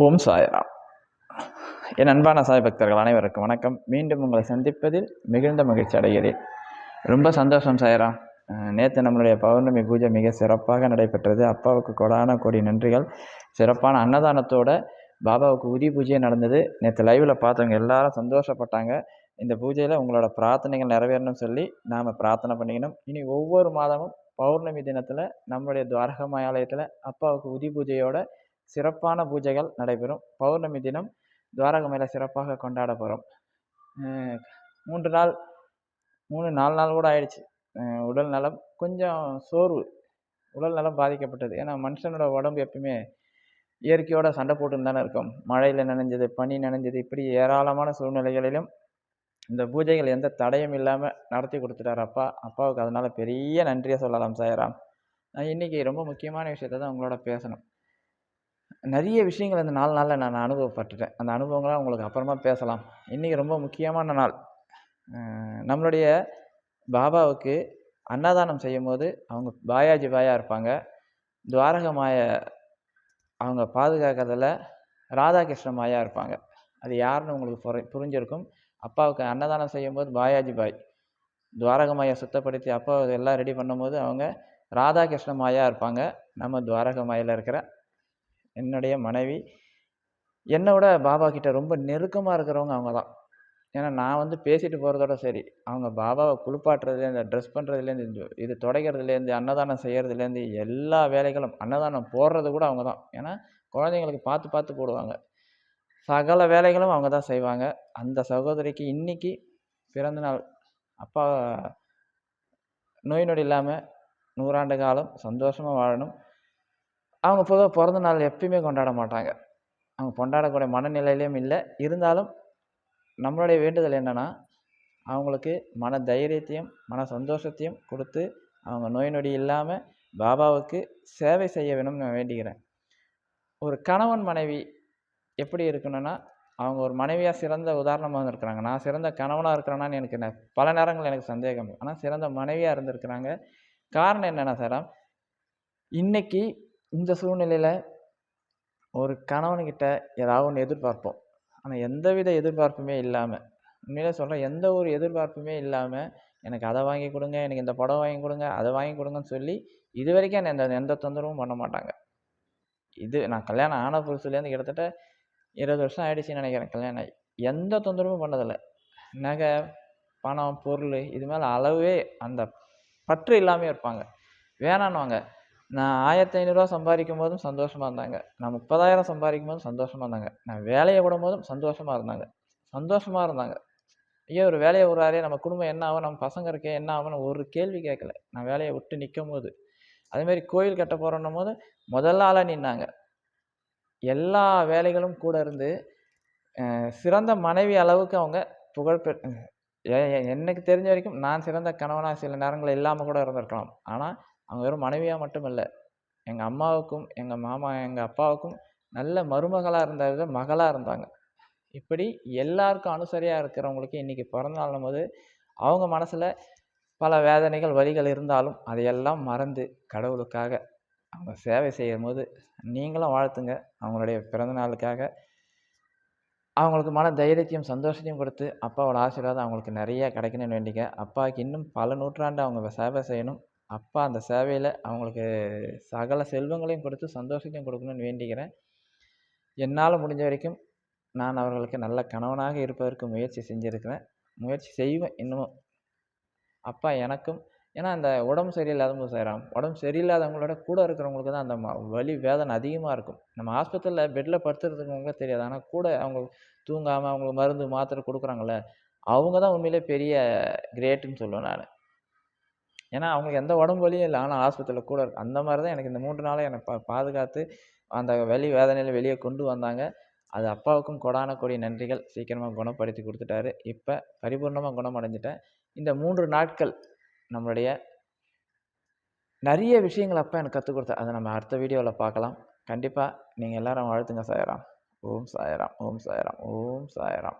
ஓம் சாய்ராம். என் அன்பான சாய் பக்தர்கள் அனைவருக்கும் வணக்கம். மீண்டும் உங்களை சந்திப்பதில் மிகுந்த மகிழ்ச்சி அடைகிறேன். ரொம்ப சந்தோஷம் சாய்ராம். நேற்று நம்மளுடைய பௌர்ணமி பூஜை மிக சிறப்பாக நடைபெற்றது. அப்பாவுக்கு கொடான கோடி நன்றிகள். சிறப்பான அன்னதானத்தோட பாபாவுக்கு உதி பூஜை நடந்தது. நேற்று லைவில் பார்த்தவங்க எல்லாரும் சந்தோஷப்பட்டாங்க. இந்த பூஜையில் உங்களோட பிரார்த்தனைகள் நிறைவேறணும்னு சொல்லி நாம் பிரார்த்தனை பண்ணிக்கணும். இனி ஒவ்வொரு மாதமும் பௌர்ணமி தினத்தில் நம்மளுடைய துவாரகமாயாலயத்தில் அப்பாவுக்கு உதி பூஜையோட சிறப்பான பூஜைகள் நடைபெறும். பௌர்ணமி தினம் துவாரக மேலே சிறப்பாக கொண்டாட போகிறோம் மூன்று நாள் மூணு நாலு நாள் கூட ஆயிடுச்சு. உடல் நலம் கொஞ்சம் சோர்வு. உடல் நலம் பாதிக்கப்பட்டது. ஏன்னா மனுஷனோட உடம்பு எப்பயுமே இயற்கையோட சண்டை போட்டுன்னு தானே இருக்கும். மழையில் நனைஞ்சது பனி நனைஞ்சது இப்படி ஏராளமான சூழ்நிலைகளிலும் இந்த பூஜைகள் எந்த தடையும் இல்லாமல் நடத்தி கொடுத்துட்டார் அப்பா. அப்பாவுக்கு அதனால் பெரிய நன்றியை சொல்லலாம் சாயராம். நான் இன்றைக்கி ரொம்ப முக்கியமான விஷயத்த தான் உங்களோட பேசணும். நிறைய விஷயங்கள் இந்த நாலு நாளில் நான் அனுபவப்பட்டுட்டேன். அந்த அனுபவங்களாம் உங்களுக்கு அப்புறமா பேசலாம். இன்றைக்கி ரொம்ப முக்கியமான நாள். நம்மளுடைய பாபாவுக்கு அன்னதானம் செய்யும் போது அவங்க பாயாஜி பாயாக இருப்பாங்க. துவாரக மாய அவங்க பாதுகாக்கிறதுல ராதாகிருஷ்ண மாயா இருப்பாங்க. அது யாருன்னு உங்களுக்கு புரி புரிஞ்சிருக்கும். அப்பாவுக்கு அன்னதானம் செய்யும்போது பாயாஜி பாய். துவாரகமாயை சுத்தப்படுத்தி அப்பா எல்லாம் ரெடி பண்ணும்போது அவங்க ராதாகிருஷ்ண மாயா இருப்பாங்க. நம்ம துவாரகமாயில் இருக்கிற என்னுடைய மனைவி என்னை விட பாபா கிட்ட ரொம்ப நெருக்கமாக இருக்கிறவங்க அவங்க தான் ஏன்னா நான் வந்து பேசிட்டு போகிறதோட சரி. அவங்க பாபாவை குளிப்பாட்டுறதுலேருந்து ட்ரெஸ் பண்ணுறதுலேருந்து இது துடைக்கிறதுலேருந்து அன்னதானம் செய்கிறதுலேருந்து எல்லா வேலைகளும் அன்னதானம் போடுறது கூட அவங்க தான் ஏன்னா குழந்தைங்களுக்கு பார்த்து பார்த்து போடுவாங்க. சகல வேலைகளும் அவங்க தான் செய்வாங்க. அந்த சகோதரிக்கு இன்றைக்கி பிறந்தநாள் அப்பா நோய் நொடி இல்லாமல் நூறாண்டு காலம் சந்தோஷமாக வாழணும். அவங்க பொதுவாக பிறந்த நாள் எப்பயுமே கொண்டாட மாட்டாங்க. அவங்க கொண்டாடக்கூடிய மனநிலையிலையும் இல்லை. இருந்தாலும் நம்மளுடைய வேண்டுதல் என்னென்னா அவங்களுக்கு மன தைரியத்தையும் மன சந்தோஷத்தையும் கொடுத்து அவங்க நோய் நொடி இல்லாமல் பாபாவுக்கு சேவை செய்ய வேணும்னு நான் வேண்டிக்கிறேன். ஒரு கணவன் மனைவி எப்படி இருக்கணும்னா அவங்க ஒரு மனைவியாக சிறந்த உதாரணமாக இருக்கிறாங்க நான் சிறந்த கணவனாக இருக்கிறேன்னான்னு எனக்கு பல நேரங்கள் எனக்கு சந்தேகம். ஆனால் சிறந்த மனைவியாக இருந்திருக்கிறாங்க. காரணம் என்னென்னா சார் இன்றைக்கி இந்த சூழ்நிலையில் ஒரு கணவன்கிட்ட ஏதாவது ஒன்று எதிர்பார்ப்போம். ஆனால் எந்தவித எதிர்பார்ப்புமே இல்லாமல் உண்மையிலே சொல்கிறேன் எந்த ஒரு எதிர்பார்ப்புமே இல்லாமல் எனக்கு அதை வாங்கி கொடுங்க எனக்கு இந்த படம் வாங்கி கொடுங்க அதை வாங்கி கொடுங்கன்னு சொல்லி இது வரைக்கும் எந்த எந்த தொந்தரவும் பண்ண மாட்டாங்க. இது நான் கல்யாணம் ஆன புதுசுலேருந்து கிட்டத்தட்ட இருபது வருஷம் ஆகிடுச்சின்னு நினைக்கிறேன் கல்யாணம் ஆகி. எந்த தொந்தரவும் பண்ணதில்லை. நகை பணம் பொருள் இது மேலே அளவே அந்த பற்று இல்லாமல் இருப்பாங்க. வேணான்னுவாங்க. நான் ஆயிரத்தி ஐநூறுரூவா சம்பாதிக்கும் போதும் சந்தோஷமாக இருந்தாங்க. நான் முப்பதாயிரம் சம்பாதிக்கும் போதும் சந்தோஷமாக இருந்தாங்க. நான் வேலையை விடும் போதும் சந்தோஷமாக இருந்தாங்க. சந்தோஷமாக இருந்தாங்க. ஐயோ ஒரு வேலையை விடுறாரே நம்ம குடும்பம் என்ன ஆகும்? நம்ம பசங்க இருக்கே என்ன ஆகும்னு ஒரு கேள்வி கேட்கல. நான் வேலையை விட்டு நிற்கும் போது அதேமாதிரி கோயில் கட்ட போகிறோன்னும் போது முதல்ல ஆளாக நின்னாங்க. எல்லா வேலைகளும் கூட இருந்து சிறந்த மனைவி அளவுக்கு அவங்க புகழ் பெ எனக்கு தெரிஞ்ச வரைக்கும் நான் சிறந்த கணவனாக சில நேரங்கள் இல்லாமல் கூட இருந்திருக்கலாம். ஆனால் அவங்க வெறும் மனைவியாக மட்டும் இல்லை எங்கள் அம்மாவுக்கும் எங்கள் மாமா எங்கள் அப்பாவுக்கும் நல்ல மருமகளாக இருந்தது மகளாக இருந்தாங்க. இப்படி எல்லாருக்கும் அனுசரியாக இருக்கிறவங்களுக்கு இன்றைக்கி பிறந்தநாளும் போது அவங்க மனசில் பல வேதனைகள் வழிகள் இருந்தாலும் அதையெல்லாம் மறந்து கடவுளுக்காக அவங்க சேவை செய்யும் போது நீங்களும் வாழ்த்துங்க. அவங்களுடைய பிறந்தநாளுக்காக அவங்களுக்கு மன தைரியத்தையும் சந்தோஷத்தையும் கொடுத்து அப்பாவோட ஆசீர்வாதம் அவங்களுக்கு நிறைய கிடைக்கணும்னு வேண்டிக்க. அப்பாவுக்கு இன்னும் பல நூற்றாண்டு அவங்க சேவை செய்யணும். அப்பா அந்த சேவையில் அவங்களுக்கு சகல செல்வங்களையும் கொடுத்து சந்தோஷத்தையும் கொடுக்கணும்னு வேண்டிக்கிறேன். என்னால் முடிஞ்ச வரைக்கும் நான் அவர்களுக்கு நல்ல கணவனாக இருப்பதற்கு முயற்சி செஞ்சுருக்கிறேன். முயற்சி செய்வேன் இன்னமும். அப்பா எனக்கும் ஏன்னா அந்த உடம்பு சரியில்லாதவங்க செய்கிறான் உடம்பு சரியில்லாதவங்களோட கூட இருக்கிறவங்களுக்கு தான் அந்த வலி வேதனை அதிகமாக இருக்கும். நம்ம ஆஸ்பத்திரியில் பெட்டில் படுத்துறதுக்கு தெரியாது. ஆனால் கூட அவங்க தூங்காமல் அவங்களுக்கு மருந்து மாத்திரை கொடுக்குறாங்கள அவங்க தான் உண்மையிலே பெரிய கிரேட்டுன்னு சொல்லுவேன் நான். ஏன்னா அவங்களுக்கு எந்த உடம்பு வலியும் இல்லை. ஆனால் ஆஸ்பத்திரியில் கூட இருக்குது அந்த மாதிரி தான் எனக்கு இந்த மூன்று நாளாக என்னை பா பாதுகாத்து அந்த வெளி வேதனையில் வெளியே கொண்டு வந்தாங்க. அது அப்பாவுக்கும் கொடான கொடி நன்றிகள். சீக்கிரமாக குணப்படுத்தி கொடுத்துட்டாரு. இப்போ பரிபூர்ணமாக குணமடைஞ்சிட்டேன். இந்த மூன்று நாட்கள் நம்மளுடைய நிறைய விஷயங்கள் அப்போ எனக்கு கற்றுக் கொடுத்தா அதை நம்ம அடுத்த வீடியோவில் பார்க்கலாம். கண்டிப்பாக நீங்கள் எல்லோரும் வாழ்த்துங்க சாயராம். ஓம் சாயராம். ஓம் சாயராம். ஓம் சாயராம்.